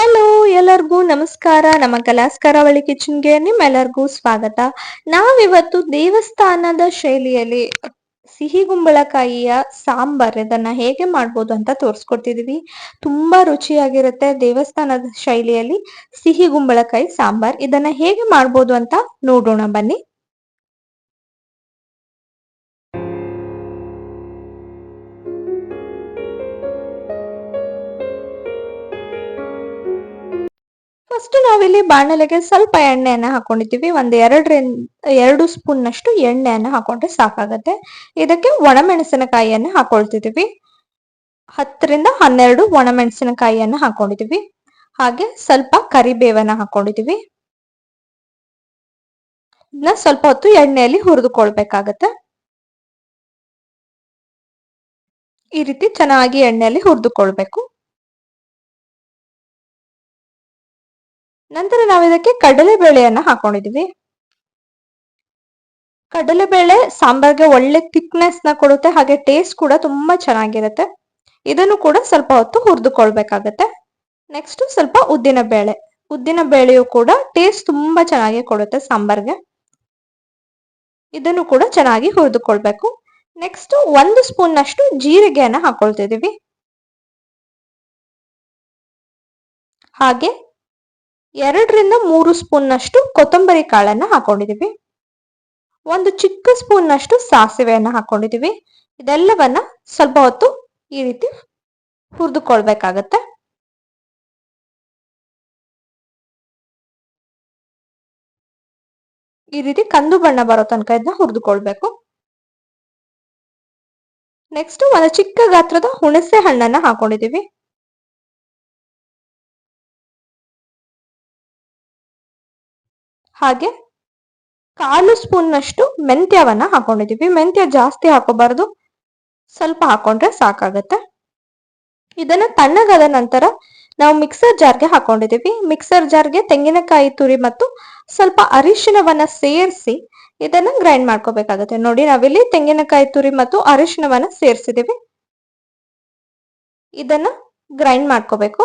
Hello ಎಲ್ಲರಿಗೂ ನಮಸ್ಕಾರ. ನಮ್ಮ ಕಲಾಸ್ಕರಾವಳಿ ಕಿಚನ್ಗೆ ನಿಮ್ಮೆಲ್ಲರಿಗೂ ಸ್ವಾಗತ. ನಾವಿವತ್ತು ದೇವಸ್ಥಾನದ ಶೈಲಿಯಲ್ಲಿ ಸಿಹಿ ಗುಂಬಳಕಾಯಿಯ ಸಾಂಬಾರ್, ಇದನ್ನ ಹೇಗೆ ಮಾಡ್ಬೋದು ಅಂತ ತೋರಿಸ್ಕೊಡ್ತಿದೀವಿ. ತುಂಬಾ ರುಚಿಯಾಗಿರುತ್ತೆ ದೇವಸ್ಥಾನದ ಶೈಲಿಯಲ್ಲಿ ಸಿಹಿ ಗುಂಬಳಕಾಯಿ ಸಾಂಬಾರ್. ಇದನ್ನ ಹೇಗೆ ಮಾಡ್ಬೋದು ಅಂತ ನೋಡೋಣ ಬನ್ನಿ. ಫಸ್ಟ್ ನಾವಿಲ್ಲಿ ಬಾಣಲೆಗೆ ಸ್ವಲ್ಪ ಎಣ್ಣೆಯನ್ನ ಹಾಕೊಂಡಿದ್ದೀವಿ. ಒಂದ್ ಎರಡರಿಂದ, ಎರಡು ಸ್ಪೂನ್ ನಷ್ಟು ಎಣ್ಣೆಯನ್ನ ಹಾಕೊಂಡ್ರೆ ಸಾಕಾಗತ್ತೆ. ಇದಕ್ಕೆ ಒಣಮೆಣಸಿನಕಾಯಿಯನ್ನ ಹಾಕೊಳ್ತಿದೀವಿ ಹತ್ತರಿಂದ ಹನ್ನೆರಡು ಒಣಮೆಣಸಿನಕಾಯಿಯನ್ನ ಹಾಕೊಂಡಿದೀವಿ ಹಾಗೆ ಸ್ವಲ್ಪ ಕರಿಬೇವನ್ನ ಹಾಕೊಂಡಿದೀವಿ ಇದನ್ನ ಸ್ವಲ್ಪ ಹೊತ್ತು ಎಣ್ಣೆಯಲ್ಲಿ ಹುರಿದುಕೊಳ್ಬೇಕಾಗತ್ತೆ. ಈ ರೀತಿ ಚೆನ್ನಾಗಿ ಎಣ್ಣೆಯಲ್ಲಿ ಹುರಿದುಕೊಳ್ಬೇಕು. ನಂತರ ನಾವು ಇದಕ್ಕೆ ಕಡಲೆಬೇಳೆಯನ್ನ ಹಾಕೊಂಡಿದೀವಿ ಕಡಲೆಬೇಳೆ ಸಾಂಬಾರ್ಗೆ ಒಳ್ಳೆ ಥಿಕ್ನೆಸ್ನ ಕೊಡುತ್ತೆ, ಹಾಗೆ ಟೇಸ್ಟ್ ಕೂಡ ತುಂಬಾ ಚೆನ್ನಾಗಿರುತ್ತೆ. ಇದನ್ನು ಕೂಡ ಸ್ವಲ್ಪ ಹೊತ್ತು ಹುರಿದುಕೊಳ್ಬೇಕಾಗತ್ತೆ. ನೆಕ್ಸ್ಟ್ ಸ್ವಲ್ಪ ಉದ್ದಿನ ಬೇಳೆ. ಉದ್ದಿನ ಬೇಳೆಯು ಕೂಡ ಟೇಸ್ಟ್ ತುಂಬಾ ಚೆನ್ನಾಗಿ ಕೊಡುತ್ತೆ ಸಾಂಬಾರ್ಗೆ. ಇದನ್ನು ಕೂಡ ಚೆನ್ನಾಗಿ ಹುರಿದುಕೊಳ್ಬೇಕು. ನೆಕ್ಸ್ಟ್ ಒಂದು ಸ್ಪೂನ್ ನಷ್ಟು ಜೀರಿಗೆಯನ್ನ ಹಾಕೊಳ್ತಿದೀವಿ ಹಾಗೆ ಎರಡರಿಂದ ಮೂರು ಸ್ಪೂನ್ನಷ್ಟು ಕೊತ್ತಂಬರಿ ಕಾಳನ್ನ ಹಾಕೊಂಡಿದ್ದೀವಿ. ಒಂದು ಚಿಕ್ಕ ಸ್ಪೂನ್ನಷ್ಟು ಸಾಸಿವೆಯನ್ನು ಹಾಕೊಂಡಿದೀವಿ ಇದೆಲ್ಲವನ್ನ ಸ್ವಲ್ಪ ಹೊತ್ತು ಈ ರೀತಿ ಹುರಿದುಕೊಳ್ಬೇಕಾಗತ್ತೆ. ಈ ರೀತಿ ಕಂದು ಬಣ್ಣ ಬರೋ ತನಕ ಇದನ್ನ ಹುರಿದುಕೊಳ್ಬೇಕು. ನೆಕ್ಸ್ಟ್ ಒಂದು ಚಿಕ್ಕ ಗಾತ್ರದ ಹುಣಸೆ ಹಣ್ಣನ್ನ ಹಾಕೊಂಡಿದೀವಿ ಹಾಗೆ ಕಾಲು ಸ್ಪೂನ್ನಷ್ಟು ಮೆಂತ್ಯವನ್ನು ಹಾಕೊಂಡಿದ್ದೀವಿ. ಮೆಂತ್ಯ ಜಾಸ್ತಿ ಹಾಕೋಬಾರ್ದು. ಸ್ವಲ್ಪ ಹಾಕೊಂಡ್ರೆ ಸಾಕಾಗತ್ತೆ. ಇದನ್ನ ತಣ್ಣಗಾದ ನಂತರ ನಾವು ಮಿಕ್ಸರ್ ಜಾರ್ಗೆ ಹಾಕೊಂಡಿದ್ದೀವಿ. ಮಿಕ್ಸರ್ ಜಾರ್ಗೆ ತೆಂಗಿನಕಾಯಿ ತುರಿ ಮತ್ತು ಸ್ವಲ್ಪ ಅರಿಶಿನವನ್ನ ಸೇರಿಸಿ ಇದನ್ನ ಗ್ರೈಂಡ್ ಮಾಡ್ಕೋಬೇಕಾಗತ್ತೆ. ನೋಡಿ, ನಾವಿಲ್ಲಿ ತೆಂಗಿನಕಾಯಿ ತುರಿ ಮತ್ತು ಅರಿಶಿನವನ್ನ ಸೇರಿಸಿದೀವಿ ಇದನ್ನ ಗ್ರೈಂಡ್ ಮಾಡ್ಕೋಬೇಕು.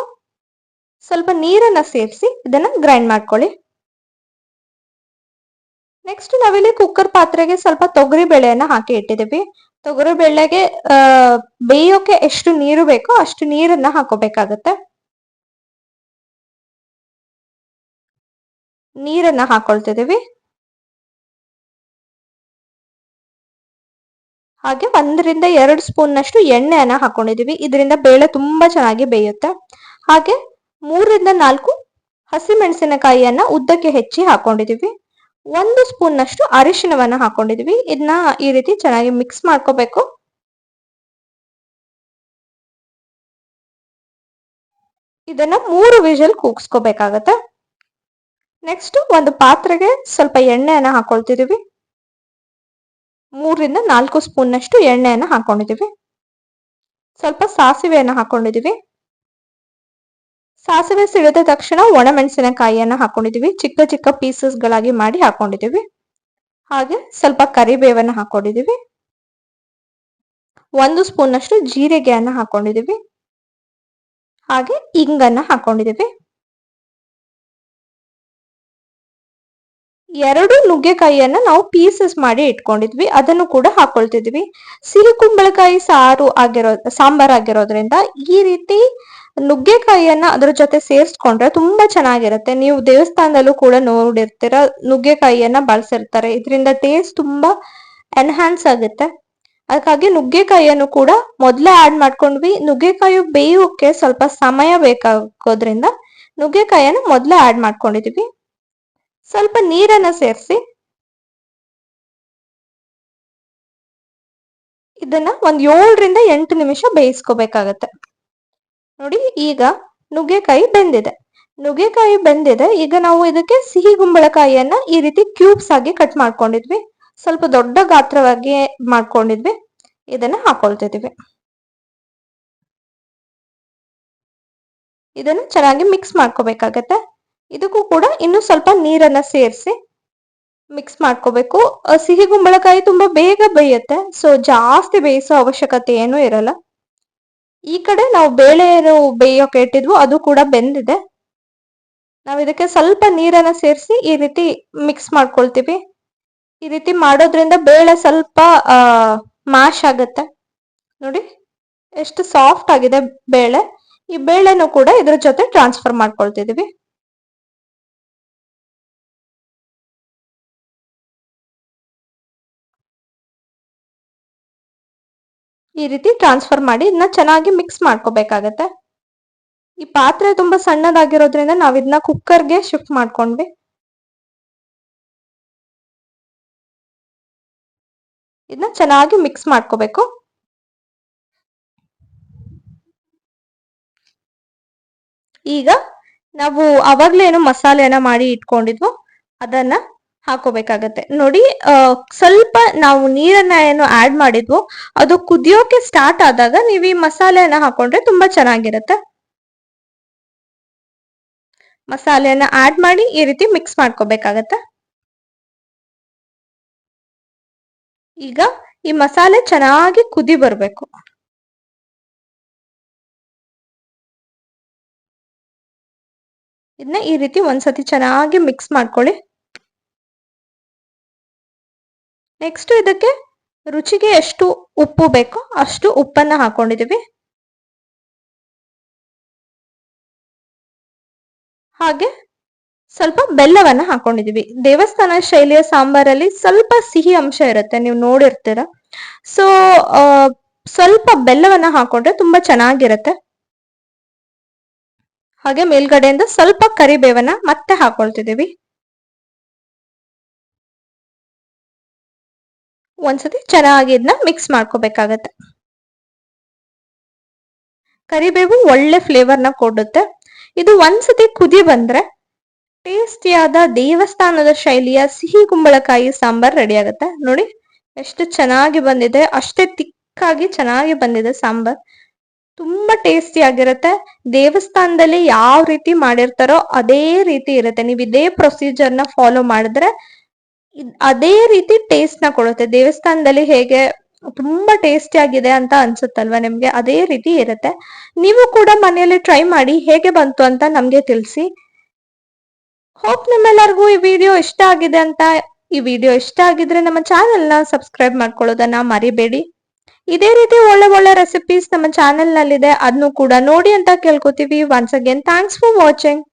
ಸ್ವಲ್ಪ ನೀರನ್ನ ಸೇರಿಸಿ ಇದನ್ನ ಗ್ರೈಂಡ್ ಮಾಡ್ಕೊಳ್ಳಿ. ನೆಕ್ಸ್ಟ್ ನಾವಿಲ್ಲಿ ಕುಕ್ಕರ್ ಪಾತ್ರೆಗೆ ಸ್ವಲ್ಪ ತೊಗರಿ ಬೇಳೆಯನ್ನ ಹಾಕಿ ಇಟ್ಟಿದ್ದೀವಿ. ತೊಗರಿ ಬೇಳೆಗೆ ಬೇಯೋಕೆ ಎಷ್ಟು ನೀರು ಬೇಕೋ ಅಷ್ಟು ನೀರನ್ನ ಹಾಕೋಬೇಕಾಗತ್ತೆ. ನೀರನ್ನ ಹಾಕೊಳ್ತಿದೀವಿ ಹಾಗೆ ಒಂದರಿಂದ ಎರಡು ಸ್ಪೂನ್ ನಷ್ಟು ಎಣ್ಣೆಯನ್ನ ಹಾಕೊಂಡಿದೀವಿ ಇದರಿಂದ ಬೇಳೆ ತುಂಬಾ ಚೆನ್ನಾಗಿ ಬೇಯುತ್ತೆ. ಹಾಗೆ ಮೂರರಿಂದ ನಾಲ್ಕು ಹಸಿಮೆಣಸಿನಕಾಯಿಯನ್ನ ಉದ್ದಕ್ಕೆ ಹೆಚ್ಚಿ ಹಾಕೊಂಡಿದೀವಿ ಒಂದು ಸ್ಪೂನ್ ನಷ್ಟು ಅರಿಶಿನವನ್ನ ಹಾಕೊಂಡಿದ್ವಿ. ಇದನ್ನ ಈ ರೀತಿ ಚೆನ್ನಾಗಿ ಮಿಕ್ಸ್ ಮಾಡ್ಕೋಬೇಕು. ಇದನ್ನ ಮೂರು ವಿಷಲ್ ಕೂಗಿಸ್ಕೋಬೇಕಾಗತ್ತೆ. ನೆಕ್ಸ್ಟ್ ಒಂದು ಪಾತ್ರೆಗೆ ಸ್ವಲ್ಪ ಎಣ್ಣೆಯನ್ನ ಹಾಕೊಳ್ತಿದೀವಿ. ಮೂರರಿಂದ ನಾಲ್ಕು ಸ್ಪೂನ್ ನಷ್ಟು ಎಣ್ಣೆಯನ್ನ ಹಾಕೊಂಡಿದೀವಿ. ಸ್ವಲ್ಪ ಸಾಸಿವೆಯನ್ನ ಹಾಕೊಂಡಿದೀವಿ. ಸಾಸಿವೆ ಸಿಡಿದ ತಕ್ಷಣ ಒಣಮೆಣಸಿನಕಾಯಿಯನ್ನ ಹಾಕೊಂಡಿದ್ದೀವಿ ಚಿಕ್ಕ ಚಿಕ್ಕ ಪೀಸಸ್ ಗಳಾಗಿ ಮಾಡಿ ಹಾಕೊಂಡಿದ್ದೀವಿ ಹಾಗೆ ಸ್ವಲ್ಪ ಕರಿಬೇವನ್ನ ಹಾಕೊಂಡಿದ್ದೀವಿ ಒಂದು ಸ್ಪೂನ್ ಅಷ್ಟು ಜೀರಿಗೆಯನ್ನ ಹಾಕೊಂಡಿದೀವಿ. ಹಾಗೆ ಇಂಗನ್ನ ಹಾಕೊಂಡಿದ್ದೀವಿ ಎರಡು ನುಗ್ಗೆಕಾಯಿಯನ್ನ ನಾವು ಪೀಸಸ್ ಮಾಡಿ ಇಟ್ಕೊಂಡಿದ್ವಿ. ಅದನ್ನು ಕೂಡ ಹಾಕೊಳ್ತಿದ್ವಿ. ಸಿಹಿ ಕುಂಬಳಕಾಯಿ ಸಾರು ಆಗಿರೋ, ಸಾಂಬಾರ್ ಆಗಿರೋದ್ರಿಂದ ಈ ರೀತಿ ನುಗ್ಗೆಕಾಯಿಯನ್ನ ಅದ್ರ ಜೊತೆ ಸೇರಿಸ್ಕೊಂಡ್ರೆ ತುಂಬಾ ಚೆನ್ನಾಗಿರುತ್ತೆ. ನೀವು ದೇವಸ್ಥಾನದಲ್ಲೂ ಕೂಡ ನೋಡಿರ್ತೀರ, ನುಗ್ಗೆಕಾಯಿಯನ್ನ ಬಳಸಿರ್ತಾರೆ. ಇದರಿಂದ ಟೇಸ್ಟ್ ತುಂಬಾ ಎನ್ಹಾನ್ಸ್ ಆಗುತ್ತೆ. ಅದಕ್ಕಾಗಿ ನುಗ್ಗೆಕಾಯಿಯನ್ನು ಕೂಡ ಮೊದಲೇ ಆಡ್ ಮಾಡ್ಕೊಂಡ್ವಿ. ನುಗ್ಗೆಕಾಯಿ ಬೇಯೋಕೆ ಸ್ವಲ್ಪ ಸಮಯ ಬೇಕಾಗೋದ್ರಿಂದ ನುಗ್ಗೆಕಾಯಿಯನ್ನು ಮೊದಲೇ ಆಡ್ ಮಾಡ್ಕೊಂಡಿದೀವಿ. ಸ್ವಲ್ಪ ನೀರನ್ನ ಸೇರಿಸಿ ಇದನ್ನ ಒಂದ್ ಏಳರಿಂದ ಎಂಟು ನಿಮಿಷ ಬೇಯಿಸ್ಕೋಬೇಕಾಗತ್ತೆ. ನೋಡಿ, ಈಗ ನುಗ್ಗೆಕಾಯಿ ಬೆಂದಿದೆ. ನುಗ್ಗೆಕಾಯಿ ಬೆಂದಿದೆ, ಈಗ ನಾವು ಇದಕ್ಕೆ ಸಿಹಿ ಗುಂಬಳಕಾಯಿಯನ್ನ ಈ ರೀತಿ ಕ್ಯೂಬ್ಸ್ ಆಗಿ ಕಟ್ ಮಾಡ್ಕೊಂಡಿದ್ವಿ. ಸ್ವಲ್ಪ ದೊಡ್ಡ ಗಾತ್ರವಾಗಿ ಮಾಡ್ಕೊಂಡಿದ್ವಿ. ಇದನ್ನ ಹಾಕೊಳ್ತಿದ್ವಿ. ಇದನ್ನ ಚೆನ್ನಾಗಿ ಮಿಕ್ಸ್ ಮಾಡ್ಕೋಬೇಕಾಗತ್ತೆ. ಇದಕ್ಕೂ ಕೂಡ ಇನ್ನು ಸ್ವಲ್ಪ ನೀರನ್ನ ಸೇರಿಸಿ ಮಿಕ್ಸ್ ಮಾಡ್ಕೋಬೇಕು. ಸಿಹಿ ಗುಂಬಳಕಾಯಿ ತುಂಬಾ ಬೇಗ ಬೇಯುತ್ತೆ. ಸೊ ಜಾಸ್ತಿ ಬೇಯಿಸೋ ಅವಶ್ಯಕತೆ ಏನೂ ಇರಲ್ಲ. ಈ ಕಡೆ ನಾವು ಬೇಳೆ ಬೇಯೋಕೆ ಇಟ್ಟಿದ್ವು, ಅದು ಕೂಡ ಬೆಂದಿದೆ. ನಾವು ಇದಕ್ಕೆ ಸ್ವಲ್ಪ ನೀರನ್ನ ಸೇರಿಸಿ ಈ ರೀತಿ ಮಿಕ್ಸ್ ಮಾಡ್ಕೊಳ್ತೀವಿ. ಈ ರೀತಿ ಮಾಡೋದ್ರಿಂದ ಬೇಳೆ ಸ್ವಲ್ಪ ಮಾಶ್ ಆಗುತ್ತೆ. ನೋಡಿ, ಎಷ್ಟು ಸಾಫ್ಟ್ ಆಗಿದೆ ಬೇಳೆ. ಈ ಬೇಳೆನೂ ಕೂಡ ಇದ್ರ ಜೊತೆ ಟ್ರಾನ್ಸ್ಫರ್ ಮಾಡ್ಕೊಳ್ತಿದೀವಿ. ಈ ರೀತಿ ಟ್ರಾನ್ಸ್ಫರ್ ಮಾಡಿ ಇದನ್ನ ಚೆನ್ನಾಗಿ ಮಿಕ್ಸ್ ಮಾಡ್ಕೋಬೇಕಾಗತ್ತೆ. ಈ ಪಾತ್ರೆ ತುಂಬಾ ಸಣ್ಣದಾಗಿರೋದ್ರಿಂದ ನಾವ್ ಇದನ್ನ ಕುಕ್ಕರ್ಗೆ ಶಿಫ್ಟ್ ಮಾಡ್ಕೊಂಡ್ವಿ. ಇದನ್ನ ಚೆನ್ನಾಗಿ ಮಿಕ್ಸ್ ಮಾಡ್ಕೋಬೇಕು. ಈಗ ನಾವು ಅವಾಗ್ಲೇನು ಮಸಾಲೆನ ಮಾಡಿ ಇಟ್ಕೊಂಡಿದ್ವು. ಅದನ್ನ ಹಾಕೋಬೇಕಾಗತ್ತೆ. ನೋಡಿ ಸ್ವಲ್ಪ ನಾವು ನೀರನ್ನ ಏನು ಆಡ್ ಮಾಡಿದ್ವು. ಅದು ಕುದಿಯೋಕೆ ಸ್ಟಾರ್ಟ್ ಆದಾಗ ನೀವು ಈ ಮಸಾಲೆಯನ್ನ ಹಾಕೊಂಡ್ರೆ ತುಂಬಾ ಚೆನ್ನಾಗಿರುತ್ತೆ. ಮಸಾಲೆಯನ್ನ ಆಡ್ ಮಾಡಿ ಈ ರೀತಿ ಮಿಕ್ಸ್ ಮಾಡ್ಕೋಬೇಕಾಗತ್ತೆ. ಈಗ ಈ ಮಸಾಲೆ ಚೆನ್ನಾಗಿ ಕುದಿ ಬರ್ಬೇಕು. ಇದನ್ನ ಈ ರೀತಿ ಒಂದ್ಸತಿ ಚೆನ್ನಾಗಿ ಮಿಕ್ಸ್ ಮಾಡ್ಕೊಳ್ಳಿ. ನೆಕ್ಸ್ಟ್ ಇದಕ್ಕೆ ರುಚಿಗೆ ಎಷ್ಟು ಉಪ್ಪು ಬೇಕೋ ಅಷ್ಟು ಉಪ್ಪನ್ನ ಹಾಕೊಂಡಿದೀವಿ ಹಾಗೆ ಸ್ವಲ್ಪ ಬೆಲ್ಲವನ್ನ ಹಾಕೊಂಡಿದೀವಿ ದೇವಸ್ಥಾನ ಶೈಲಿಯ ಸಾಂಬಾರಲ್ಲಿ ಸ್ವಲ್ಪ ಸಿಹಿ ಅಂಶ ಇರುತ್ತೆ, ನೀವು ನೋಡಿರ್ತೀರ. ಸೊ ಸ್ವಲ್ಪ ಬೆಲ್ಲವನ್ನ ಹಾಕೊಂಡ್ರೆ ತುಂಬಾ ಚೆನ್ನಾಗಿರುತ್ತೆ. ಹಾಗೆ ಮೇಲ್ಗಡೆಯಿಂದ ಸ್ವಲ್ಪ ಕರಿಬೇವನ್ನ ಮತ್ತೆ ಹಾಕೊಳ್ತಿದೀವಿ ಒಂದ್ಸತಿ ಚೆನ್ನಾಗಿ ಇದನ್ನ ಮಿಕ್ಸ್ ಮಾಡ್ಕೋಬೇಕಾಗತ್ತೆ. ಕರಿಬೇವು ಒಳ್ಳೆ ಫ್ಲೇವರ್ನ ಕೊಡುತ್ತೆ. ಇದು ಒಂದ್ಸತಿ ಕುದಿ ಬಂದ್ರೆ ಟೇಸ್ಟಿಯಾದ ದೇವಸ್ಥಾನದ ಶೈಲಿಯ ಸಿಹಿ ಕುಂಬಳಕಾಯಿ ಸಾಂಬಾರ್ ರೆಡಿ ಆಗುತ್ತೆ. ನೋಡಿ, ಎಷ್ಟು ಚೆನ್ನಾಗಿ ಬಂದಿದೆ, ಅಷ್ಟೇ ತಿಕ್ಕಾಗಿ ಚೆನ್ನಾಗಿ ಬಂದಿದೆ ಸಾಂಬಾರ್. ತುಂಬಾ ಟೇಸ್ಟಿ ಆಗಿರುತ್ತೆ. ದೇವಸ್ಥಾನದಲ್ಲಿ ಯಾವ ರೀತಿ ಮಾಡಿರ್ತಾರೋ ಅದೇ ರೀತಿ ಇರುತ್ತೆ. ನೀವು ಇದೇ ಪ್ರೊಸೀಜರ್ನ ನ ಫಾಲೋ ಮಾಡಿದ್ರೆ ಅದೇ ರೀತಿ ಟೇಸ್ಟ್ನ ಕೊಡುತ್ತೆ. ದೇವಸ್ಥಾನದಲ್ಲಿ ಹೇಗೆ ತುಂಬಾ ಟೇಸ್ಟಿ ಆಗಿದೆ ಅಂತ ಅನ್ಸುತ್ತಲ್ವಾ ನಿಮ್ಗೆ? ಅದೇ ರೀತಿ ಇರುತ್ತೆ. ನೀವು ಕೂಡ ಮನೆಯಲ್ಲಿ ಟ್ರೈ ಮಾಡಿ ಹೇಗೆ ಬಂತು ಅಂತ ನಮ್ಗೆ ತಿಳಿಸಿ. ಹೋಪ್ ನಿಮ್ಮೆಲ್ಲರಿಗೂ ಈ ವಿಡಿಯೋ ಇಷ್ಟ ಆಗಿದೆ ಅಂತ. ಈ ವಿಡಿಯೋ ಇಷ್ಟ ಆಗಿದ್ರೆ ನಮ್ಮ ಚಾನೆಲ್ನ ಸಬ್ಸ್ಕ್ರೈಬ್ ಮಾಡ್ಕೊಳ್ಳೋದನ್ನ ಮರಿಬೇಡಿ. ಇದೇ ರೀತಿ ಒಳ್ಳೆ ಒಳ್ಳೆ ರೆಸಿಪೀಸ್ ನಮ್ಮ ಚಾನೆಲ್ ನಲ್ಲಿದೆ. ಅದನ್ನು ಕೂಡ ನೋಡಿ ಅಂತ ಕೇಳ್ಕೊತೀವಿ. Once again thanks for watching